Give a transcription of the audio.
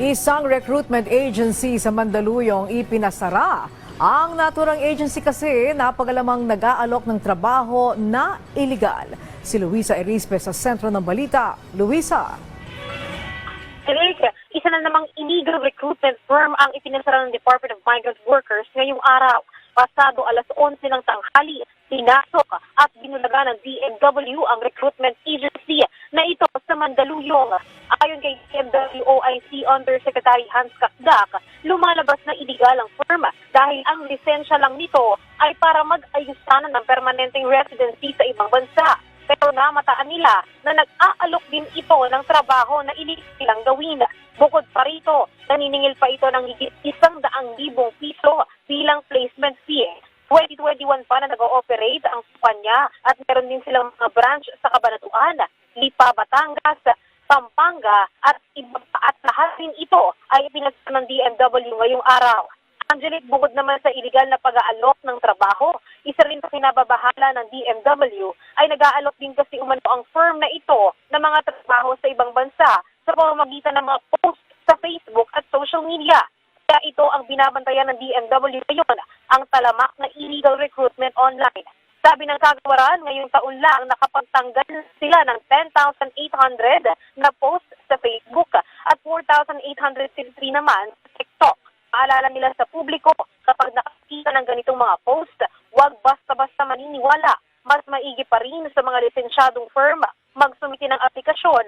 Isang recruitment agency sa Mandaluyong ipinasara. Ang naturang agency kasi napagalamang nag-aalok ng trabaho na illegal. Si Luisa Erispe sa sentro ng balita. Luisa. Eric, isa na namang illegal recruitment firm ang ipinasara ng Department of Migrant Workers ngayong araw. Pasado alas 11 ng tanghali, pinasok at binulaga ng DMW ang recruitment agency na ito sa Mandaluyong. Ayon kay DMW OIC Undersecretary Hans Kakdak, lumalabas na illegal ang firm dahil ang lisensya lang nito ay para mag-ayos sana ng permanenteng residency sa ibang bansa. Pero namataan nila na nag-aalok din ito ng trabaho na inilang gawin. Bukod pa rito, naniningil pa ito ng higit isang daang libong piso bilang placement fee. 2021 pa na nag-ooperate ang kumpanya at meron din silang mga branch sa Cabanatuan, Lipa, Batangas, Pampanga at iba pa at lahat din ito ay pinagsa ng DMW ngayong araw. Angelic, bukod naman sa iligal na pag-aalok ng trabaho, isa rin sa kinababahala ng DMW ay nag-aalok din kasi umano ang firm na ito ng mga trabaho sa ibang bansa sa pamamagitan ng mga posts sa Facebook at social media. Kaya ito ang binabantayan ng DMW ngayon, ang talamak na illegal recruitment online. Sabi ng kagawaran, ngayong taon lang nakapagtanggal sila ng 10,800 na post sa Facebook at 4,853 naman sa TikTok. Paalala nila sa publiko, kapag nakakita ng ganitong mga post, huwag basta-basta maniniwala. Mas maigi pa rin sa mga lisensyadong firm magsumiti ng aplikasyon